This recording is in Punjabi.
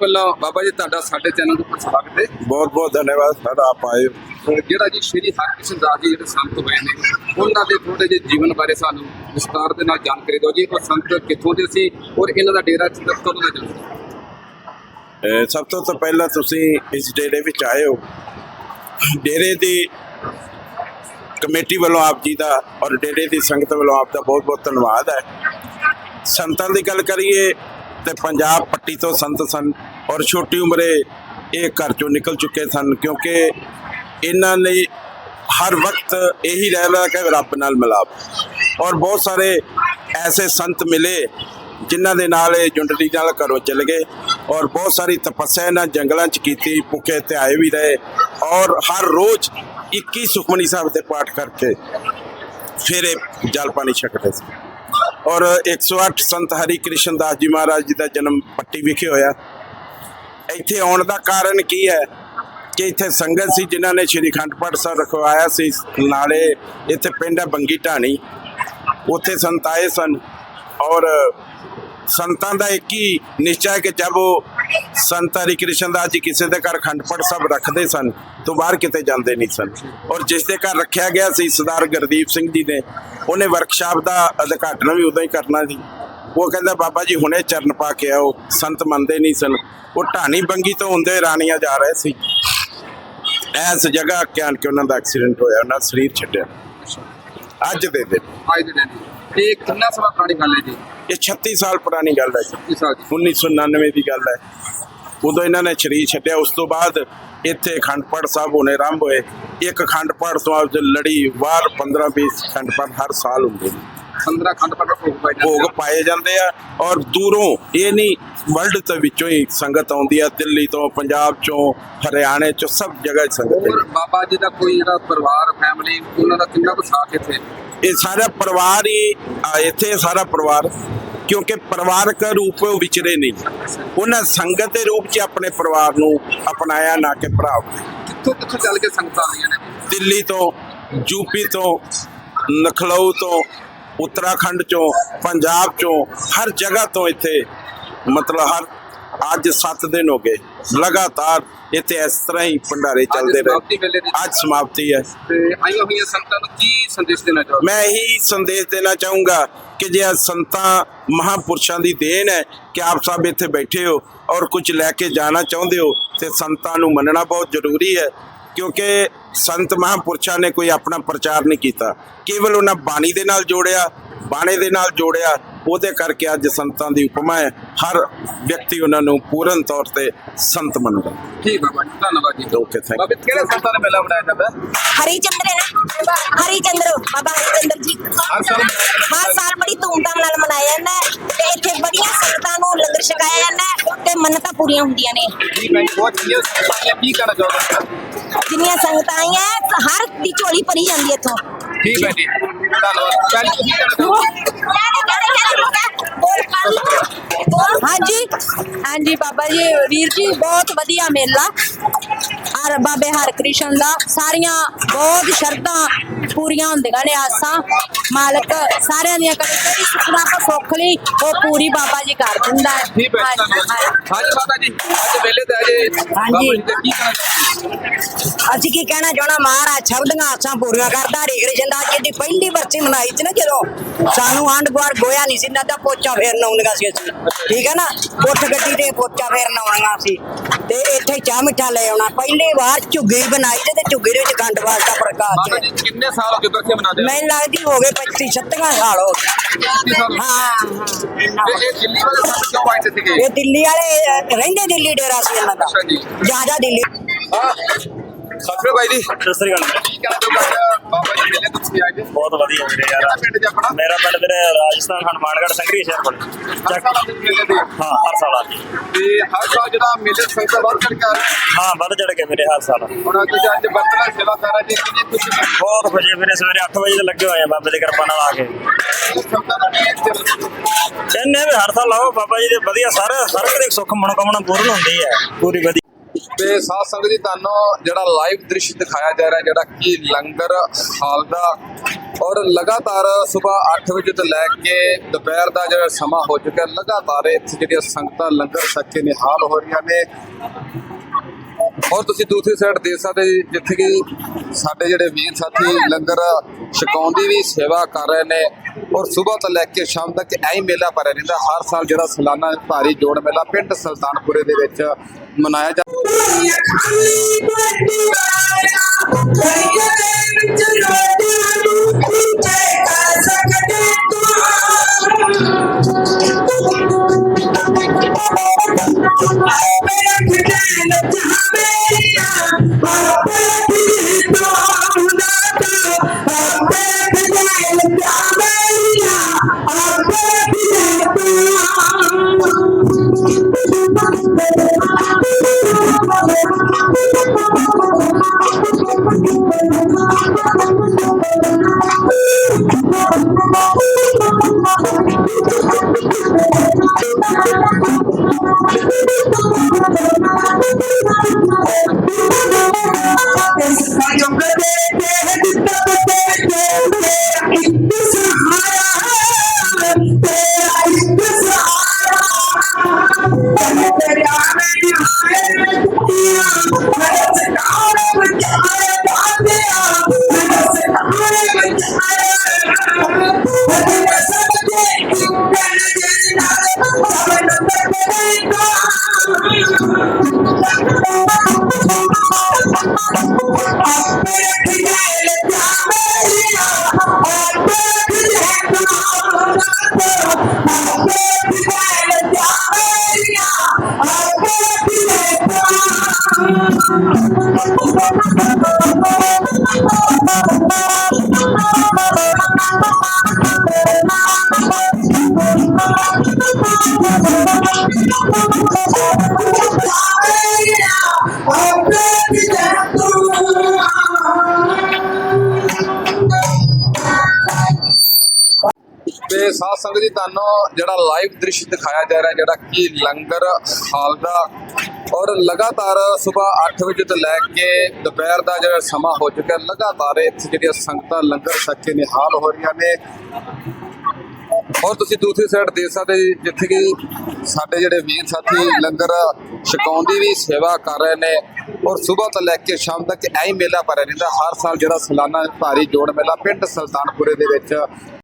ਪਹਿਲਾਂ ਬਾਬਾ ਜੀ ਤੁਹਾਡਾ ਸਾਡੇ ਚੈਨਲ ਦੇ ਉੱਪਰ ਸਵਾਗਤ ਹੈ। ਬਹੁਤ ਬਹੁਤ ਧੰਨਵਾਦ ਸਰ ਆਪ ਆਏ ਜਿਹੜਾ ਜੀ ਸ਼੍ਰੀ ਹਰਕ੍ਰਿਸ਼ਨ ਦਾਸ ਜੀ ਜਿਹੜੇ ਸੰਤ ਹੋਏ ਨੇ ਉਹਨਾਂ ਦੇ ਥੋੜੇ ਜਿਹੇ ਜੀਵਨ ਬਾਰੇ ਸਾਨੂੰ ਵਿਸਤਾਰ ਦੇ ਨਾਲ ਜਾਣਕਾਰੀ ਦਿਓ ਜੀ। ਉਹ ਸੰਤ ਕਿੱਥੋਂ ਦੇ ਸੀ ਔਰ ਇਹਨਾਂ ਦਾ ਡੇਰਾ ਕਿੱਥੋਂ ਕਦੋਂ ਦਾ ਅਹ ਸਭ ਤੋਂ ਤਾਂ ਪਹਿਲਾਂ ਤੁਸੀਂ ਇਸ ਡੇਰੇ ਵਿੱਚ ਆਏ ਹੋ। ਡੇਰੇ ਦੀ ਕਮੇਟੀ ਵੱਲੋਂ ਆਪ ਜੀ ਦਾ ਔਰ ਡੇਰੇ ਦੀ ਸੰਗਤ ਵੱਲੋਂ ਆਪ ਦਾ ਬਹੁਤ ਬਹੁਤ ਧੰਨਵਾਦ ਹੈ। ਸੰਤਾਂ ਦੀ ਗੱਲ ਕਰੀਏ ਤੇ ਪੰਜਾਬ ਪੱਟੀ ਤੋਂ ਸੰਤ ਸਨ। ਔਰ ਛੋਟੀ ਉਮਰੇ ਇਹ ਘਰ ਚੋਂ ਨਿਕਲ ਚੁੱਕੇ ਸਨ ਕਿਉਂਕਿ ਇਹਨਾਂ ਲਈ ਹਰ ਵਕਤ ਇਹੀ ਰਹਿਦਾ ਕਿ ਰੱਬ ਨਾਲ ਮਿਲਾਪ। ਔਰ ਬਹੁਤ ਸਾਰੇ ਐਸੇ ਸੰਤ ਮਿਲੇ ਜਿਨ੍ਹਾਂ ਦੇ ਨਾਲ ਇਹ ਜੁੰਡਲੀ ਨਾਲ ਘਰੋਂ ਚਲੇ ਗਏ ਔਰ ਬਹੁਤ ਸਾਰੀ ਤਪੱਸਿਆ ਇਹਨਾਂ ਜੰਗਲਾਂ 'ਚ ਕੀਤੀ, ਭੁੱਖੇ ਤੇ ਆਏ ਵੀ ਰਹੇ ਔਰ ਹਰ ਰੋਜ਼ 21 ਸੁਖਮਨੀ ਸਾਹਿਬ ਦੇ ਪਾਠ ਕਰਕੇ ਫਿਰ ਇਹ ਜਲ ਪਾਣੀ ਛਕਦੇ ਸੀ। ਔਰ 108 ਸੰਤ ਹਰੀ ਕ੍ਰਿਸ਼ਨ ਦਾਸ ਜੀ ਮਹਾਰਾਜ ਜੀ ਦਾ ਜਨਮ ਪੱਟੀ ਵਿਖੇ ਹੋਇਆ। ਇੱਥੇ ਆਉਣ ਦਾ ਕਾਰਨ ਕੀ ਹੈ? ਕਿ ਇੱਥੇ ਸੰਗਤ ਸੀ ਜਿਨ੍ਹਾਂ ਨੇ ਸ਼੍ਰੀ ਖੰਡ ਪਾਠ ਸਾਹਿਬ ਰਖਵਾਇਆ ਸੀ। ਨਾਲੇ ਇੱਥੇ ਪਿੰਡ ਹੈ ਬੰਗੀ ਢਾਣੀ। ਉੱਥੇ ਸੰਤ ਆਏ ਸਨ। ਔਰ ਸੰਤਾਂ ਦਾ ਇੱਕ ਹੀ ਨਿਸ਼ਚਾ ਹੈ ਕਿ ਜਦ ਉਹ ਸੰਤ ਹਰੀ ਕ੍ਰਿਸ਼ਨ ਦਾਸ ਜੀ ਕਿਸੇ ਦੇ ਘਰ ਖੰਡ ਪਾਠ ਸਾਹਿਬ ਰੱਖਦੇ ਸਨ, ਤੋਂ ਬਾਹਰ ਕਿਤੇ ਜਾਂਦੇ ਨਹੀਂ ਸਨ। ਔਰ ਜਿਸ ਦੇ ਘਰ ਰੱਖਿਆ ਗਿਆ ਸੀ ਸਰਦਾਰ ਗੁਰਦੀਪ ਸਿੰਘ ਜੀ ਨੇ, ਉਹਨੇ ਵਰਕਸ਼ਾਪ ਦਾ ਉਦਘਾਟਨ ਵੀ ਉਦੋਂ ਹੀ ਕਰਨਾ ਸੀ। ਉਹ ਕਹਿੰਦਾ ਬਾਬਾ ਜੀ ਹੁਣੇ ਚਰਨ ਪਾ ਕੇ ਆਓ। ਸੰਤ ਮੰਨਦੇ ਨਹੀਂ ਸਨ। ਉਹ ਢਾਣੀ ਬੰਗੀ ਤੋਂ ਹੁੰਦੇ ਰਾਣੀਆਂ ਜਾ ਰਹੇ ਸੀ। ਐਸ ਜਗ੍ਹਾ ਕਿਆਨ ਕਿ ਉਹਨਾਂ ਦਾ ਐਕਸੀਡੈਂਟ ਹੋਇਆ ਉਹਨਾਂ ਸਰੀਰ ਛੱਡਿਆ। ਅੱਜ ਦੇ ਦਿਨ। ਅੱਜ ਦੇ ਦਿਨ। ਇਹ ਕਿੰਨਾ ਸਮਾਂ ਪੁਰਾਣੀ ਗੱਲ ਹੈ ਜੀ? ਇਹ 36 ਸਾਲ ਪੁਰਾਣੀ ਗੱਲ ਹੈ ਜੀ। ਇਸ ਸਾਲ ਦੀ 1999 ਦੀ ਗੱਲ ਹੈ। ਉਦੋਂ ਇਹਨਾਂ ਨੇ ਸਰੀਰ ਛੱਡਿਆ। ਉਸ ਤੋਂ ਬਾਅਦ ਇੱਥੇ ਅਖੰਡ ਪਾਠ ਸਾਹਿਬ ਹੋਣੇ ਆਰੰਭ ਹੋਏ। ਇੱਕ ਅਖੰਡ ਪਾਠ ਤੋਂ ਲੜੀ। ਵਾਰ 15 20 ਅਖੰਡ ਪਾਠ ਹਰ ਸਾਲ ਹੁੰਦੇ ਨੇ। 15 ਖੰਡ ਪਾਠ ਭੋਗ ਪਾਏ ਜਾਂਦੇ ਭੋਗ ਪਾਏ ਜਾਂਦੇ ਆ ਔਰ ਦੂਰੋਂ ਇਹ ਨਹੀਂ ਵਰਲਡ ਤੋਂ ਵਿੱਚੋਂ ਹੀ ਸੰਗਤ ਆਉਂਦੀ ਆ ਦਿੱਲੀ ਤੋਂ ਪੰਜਾਬ ਚੋਂ ਹਰਿਆਣੇ ਚੋਂ ਸਭ ਜਗ੍ਹਾ ਹੀ ਸੰਗਤ ਹੈ ਔਰ ਬਾਬਾ ਜੀ ਦਾ ਕੋਈ ਜਿਹੜਾ ਪਰਿਵਾਰ ਫੈਮਿਲੀ ਉਹਨਾਂ ਦਾ ਕਿੰਨਾ ਕੁ ਸਾਥ ਇੱਥੇ? ਇਹ ਸਾਰਾ ਪਰਿਵਾਰ ਹੀ ਆ, ਇੱਥੇ ਸਾਰਾ ਪਰਿਵਾਰ ਕਿਉਂਕਿ ਪਰਿਵਾਰਕ ਰੂਪ ਵਿਚਰੇ ਨਹੀਂ। ਉਹਨਾਂ ਸੰਗਤ ਦੇ ਰੂਪ 'ਚ ਆਪਣੇ ਪਰਿਵਾਰ ਨੂੰ ਅਪਣਾਇਆ ਨਾ ਕਿ ਭਰਾ ਕਿੱਥੋਂ ਕਿੱਥੋਂ ਚੱਲ ਕੇ ਸੰਗਤਾਂ ਆਉਂਦੀਆਂ ਨੇ? ਦਿੱਲੀ ਤੋਂ ਯੂਪੀ ਤੋਂ ਨਖਲਊ ਤੋਂ ਉੱਤਰਾਖੰਡ ਚੋਂ ਪੰਜਾਬ ਚੋਂ ਹਰ ਜਗ੍ਹਾ ਤੋਂ ਇੱਥੇ ਮਤਲਬ ਹਰ ਅੱਜ 7 ਦਿਨ ਹੋ ਗਏ। ਲਗਾਤਾਰ ਇੱਥੇ ਇਸ ਤਰ੍ਹਾਂ ਹੀ ਭੰਡਾਰੇ ਚੱਲਦੇ ਰਹੇ। ਅੱਜ ਸਮਾਪਤੀ ਹੈ। ਤੇ ਆਈਆਂ ਹੋਈਆਂ ਸੰਗਤਾਂ ਨੂੰ ਕੀ ਸੰਦੇਸ਼ ਦੇਣਾ ਚਾਹੋਗੇ? ਮੈਂ ਇਹੀ ਸੰਦੇਸ਼ ਦੇਣਾ ਚਾਹੂੰਗਾ ਕਿ ਜੇ ਸੰਤਾਂ ਮਹਾਪੁਰਸ਼ਾਂ ਦੀ ਦੇਣ ਹੈ ਕਿ ਆਪ ਸਭ ਇੱਥੇ ਬੈਠੇ ਹੋ ਔਰ ਕੁਝ ਲੈ ਕੇ ਜਾਣਾ ਚਾਹੁੰਦੇ ਹੋ ਤੇ ਸੰਤਾਂ ਨੂੰ ਮੰਨਣਾ ਬਹੁਤ ਜ਼ਰੂਰੀ ਹੈ। ਕਿਉਂਕਿ ਸੰਤ ਮਹਾਪੁਰਸ਼ਾਂ ਨੇ ਕੋਈ ਆਪਣਾ ਪ੍ਰਚਾਰ ਨਹੀਂ ਕੀਤਾ। ਕੇਵਲ ਉਹਨਾਂ ਬਾਣੀ ਦੇ ਨਾਲ ਜੋੜਿਆ ਬਾਣੇ ਦੇ ਨਾਲ ਜੋੜਿਆ ਉਹਦੇ ਕਰਕੇ ਅੱਜ ਸੰਤਾਂ ਦੀ ਉਪਮਾ ਹੈ। ਹਰ ਵਿਅਕਤੀ ਉਹਨਾਂ ਨੂੰ ਪੂਰਨ ਤੌਰ ਤੇ ਸੰਤ ਮੰਨਦਾ। ਠੀਕ ਬਾਬਾ ਜੀ ਧੰਨਵਾਦ ਜੀ। ਓਕੇ ਥੈਂਕ ਬਾਬੇ ਕਿਹੜੇ ਸੰਤਾਂ ਦਾ ਮੇਲਾ ਬਣਾਇਆ ਜਾਂਦਾ ਹੈ? ਹਰੀਚੰਦਰ ਹੈ ਨਾ? ਹਰੀਚੰਦਰ ਬਾਬਾ ਹਰੀਚੰਦਰ ਜੀ। ਹਰ ਸਾਲ ਹਰ ਸਾਲ ਬੜੀ ਧੂਮਧਾਮ ਨਾਲ ਮਨਾਇਆ ਜਾਂਦਾ ਹੈ ਤੇ ਇੱਥੇ ਬੜੀਆਂ ਸੰਗਤਾਂ ਨੂੰ ਲੰਗਰ ਛਕਾਇਆ ਜਾਂਦਾ ਹੈ ਤੇ ਮੰਨਤਾਂ ਪੂਰੀਆਂ ਹੁੰਦੀਆਂ ਨੇ। ਜੀ ਬਹੁਤ ਕੀ ਕਹਿਣਾ ਜਿੰਨੀਆਂ ਸੰਗਤਾਂ ਆਈਆਂ ਹਰ ਦੀ ਝੋਲੀ ਭਰੀ ਜਾਂਦੀ ਇੱਥੋਂ। ਠੀਕ ਹੈ ਜੀ। ਧੰਨਵਾਦ। ਹਾਂਜੀ। ਹਾਂਜੀ ਬਾਬਾ ਜੀ ਵੀਰ ਜੀ ਬਹੁਤ ਵਧੀਆ ਮੇਲਾ। ਹਰ ਬਾਬੇ ਹਰਕ੍ਰਿਸ਼ਨ ਦਾ ਸਾਰੀਆਂ ਬਹੁਤ ਸ਼ਰਧਾਂ ਪੂਰੀਆਂ ਹੁੰਦੀਆਂ ਨੇ ਆਸਾਂ। ਮਾਲਕ ਸਾਰਿਆਂ ਦੀਆਂ ਕਦੇ ਜਿਹੜੀ ਸੁਖਨਾ ਕੋ ਸੁੱਖ ਲਈ ਉਹ ਪੂਰੀ ਬਾਬਾ ਜੀ ਕਰ ਦਿੰਦਾ ਹੈ। ਹਾਂਜੀ। ਮਾਤਾ ਜੀ ਅੱਜ ਮੇਲੇ ਤੇ ਅਜੇ ਬਾਬਾ ਜੀ ਦਾ ਕੀ ਕਹਿਣਾ ਅਸੀਂ ਕੀ ਕਹਿਣਾ ਚਾਹਣਾ? ਮਹਾਰਾਜ ਸਭ ਦੀਆਂ ਆਸਾਂ ਪੂਰੀਆਂ ਕਰਦਾ ਹਰੇ ਕ੍ਰਿਸ਼ਨ ਦਾਸ ਜੀ ਦੀ ਪਹਿਲੀ ਵਰਸੀ ਮਨਾਈ ਸੀ ਨਾ ਜਦੋਂ। ਸਾਨੂੰ ਆਂਢ ਗੁਆਂਢ ਗੋਇਆ ਨਹੀਂ ਸੀ ਨਾ ਤਾਂ ਪੋਚਾ ਫੇਰਨ ਆਉਂਦੀਆਂ ਸੀ ਅਸੀਂ। ਠੀਕ ਹੈ ਨਾ? ਪੁੱਠ ਗੱਡੀ ਤੇ ਪੋਚਾ ਫੇਰਨ ਆਉਣਾ ਸੀ। ਤੇ ਇੱਥੇ ਚਾਹ ਮਿੱਠਾ ਲੈ ਆਉਣਾ। ਪਹਿਲੀ ਵਾਰ ਝੁੱਗੀ ਬਣਾਈ ਤੇ ਝੁੱਗੀ ਦੇ ਵਿੱਚ ਵਾਲ ਦਾ ਪ੍ਰਕਾਸ਼ ਕਿੰਨੇ ਸਾਲ ਹੋ ਗਏ ਬਣਾਦੇ ਮੈਨੂੰ ਲੱਗਦੀ ਹੋ ਗਏ 25 36 ਸਾਲ ਹੋ ਗਏ। ਹਾਂ ਇਹ ਦਿੱਲੀ ਵਾਲੇ ਕਿਉਂ ਆਏ ਸੀਗੇ? ਇਹ ਦਿੱਲੀ ਵਾਲੇ ਰਹਿੰਦੇ ਦਿੱਲੀ ਡੇਰਾ ਸੀ ਇਹਨਾਂ ਦਾ। ਜ਼ਿਆਦਾ ਦਿੱਲੀ। ਹਾਂ ਸਤਿ ਭਾਈ ਜੀ। ਸਤਿ ਸ੍ਰੀ ਅਕਾਲ ਕੀ ਬਾਬਾ ਜੀ ਮੇਲੇ ਤੁਸੀਂ ਬਹੁਤ ਵਧੀਆ ਵੀਰੇ ਯਾਰ। ਪਿੰਡ ਆਪਣਾ? ਮੇਰਾ ਪਿੰਡ ਵੀਰੇ ਰਾਜਸਥਾਨ ਹਨੂਮਾਨਗੜ੍ਹ ਸੰਗਰੀ ਸ਼ਹਿਰ ਕੋਲ। ਹਾਂ ਹਰ ਸਾਲ ਆਉਂਦੀ। ਤੇ ਹਰ ਸਾਲ ਜਿਹੜਾ ਮੇਲੇ ਸੰਗਤਾਂ ਵੱਧ ਚੜ ਕੇ ਆ ਰਹੀਆਂ। ਹਾਂ ਵੱਧ ਚੜ ਕੇ ਵੀਰੇ ਹਰ ਸਾਲ। ਹੁਣ ਤੁਸੀਂ ਅੱਜ ਵਰਤਣਾ ਸੇਵਾ ਕਰ ਰਹੇ ਜੀ ਕਿੰਨੀ ਖੁਸ਼ੀ ਹੈ ਬਹੁਤ ਖੁਸ਼ੀ ਵੀਰੇ ਸਵੇਰੇ 8 ਵਜੇ ਤੇ ਲੱਗੇ ਹੋਏ ਆ ਬਾਬੇ ਦੀ ਕਿਰਪਾ ਨਾਲ ਆ ਕੇ। ਸੰਗਤਾਂ ਨੂੰ ਵੀ ਹਰ ਸਾਲ ਆਓ ਬਾਬਾ ਜੀ ਦੇ ਵਧੀਆ ਸਾਰੇ ਸਾਰੇ ਦੇ ਸੁੱਖ ਮਨੋਕਾਮਨਾ ਪੂਰਨ ਹੁੰਦੀ ਹੈ। ਪੂਰੀ ਵਧੀਆ। ਤੇ ਸਾਧ ਸੰਗਤ ਜੀ, ਤੁਹਾਨੂੰ ਜਿਹੜਾ ਲਾਈਵ ਦ੍ਰਿਸ਼ ਦਿਖਾਇਆ ਜਾ ਰਿਹਾ, ਜਿਹੜਾ ਕਿ ਲੰਗਰ ਹਾਲ ਦਾ ਔਰ ਲਗਾਤਾਰ ਸਵੇਰ 8 ਵਜੇ ਤੋਂ ਲੈ ਕੇ ਦੁਪਹਿਰ ਦਾ ਜਿਹੜਾ ਸਮਾਂ ਹੋ ਚੁੱਕਾ ਲਗਾਤਾਰ ਇੱਥੇ ਜਿਹੜੀਆਂ ਸੰਗਤਾਂ ਲੰਗਰ ਸੱਚੇ ਨਿਹਾਲ ਹੋ ਰਹੀਆਂ ਨੇ। ਔਰ ਤੁਸੀਂ ਦੂਸਰੀ ਸਾਈਡ ਦੇਖ ਸਕਦੇ ਜੀ, ਜਿੱਥੇ ਕਿ ਸਾਡੇ ਜਿਹੜੇ ਵੀਰ ਸਾਥੀ ਲੰਗਰ ਛਕਾਉਣ ਦੀ ਵੀ ਸੇਵਾ ਕਰ ਰਹੇ ਨੇ ਔਰ ਸਵੇਰ ਤੋਂ ਲੈ ਕੇ ਸ਼ਾਮ ਤੱਕ ਐਂ ਮੇਲਾ ਭਰਿਆ ਰਹਿੰਦਾ। ਹਰ ਸਾਲ ਜਿਹੜਾ ਸਾਲਾਨਾ ਭਾਰੀ ਜੋੜ ਮੇਲਾ ਪਿੰਡ ਸੁਲਤਾਨਪੁਰੇ ਦੇ ਵਿੱਚ ਮਨਾਇਆ ਜਾਂਦਾ Yo ਤੇ ਸਾਧ ਸੰਗਤ ਜੀ ਤੁਹਾਨੂੰ ਜਿਹੜਾ ਲਾਈਵ ਦ੍ਰਿਸ਼ ਦਿਖਾਇਆ ਜਾ ਰਿਹਾ ਜਿਹੜਾ ਕਿ ਲੰਗਰ ਹਾਲ ਦਾ ਔਰ ਲਗਾਤਾਰ ਸਵੇਰ 8 ਵਜੇ ਤੋਂ ਲੈ ਕੇ ਦੁਪਹਿਰ ਦਾ ਜਿਹੜਾ ਸਮਾਂ ਹੋ ਚੁੱਕਾ ਲਗਾਤਾਰ ਇੱਥੇ ਜਿਹੜੀਆਂ ਸੰਗਤਾਂ, ਲੰਗਰ ਛਕ ਕੇ ਨਿਹਾਲ ਹੋ ਰਹੀਆਂ ਨੇ। ਔਰ ਤੁਸੀਂ ਦੂਸਰੀ ਸਾਈਡ ਦੇਖ ਸਕਦੇ ਜਿੱਥੇ ਕਿ ਸਾਡੇ ਜਿਹੜੇ ਵੀਰ ਸਾਥੀ ਲੰਗਰ ਛਕਾਉਣ ਦੀ ਵੀ ਸੇਵਾ ਕਰ ਰਹੇ ਨੇ ਔਰ ਸਵੇਰ ਤੋਂ ਲੈ ਕੇ ਸ਼ਾਮ ਤੱਕ ਐਂ ਮੇਲਾ ਭਰਿਆ ਰਹਿੰਦਾ। ਹਰ ਸਾਲ ਜਿਹੜਾ ਸਾਲਾਨਾ ਭਾਰੀ ਜੋੜ ਮੇਲਾ ਪਿੰਡ ਸੁਲਤਾਨਪੁਰੇ ਦੇ ਵਿੱਚ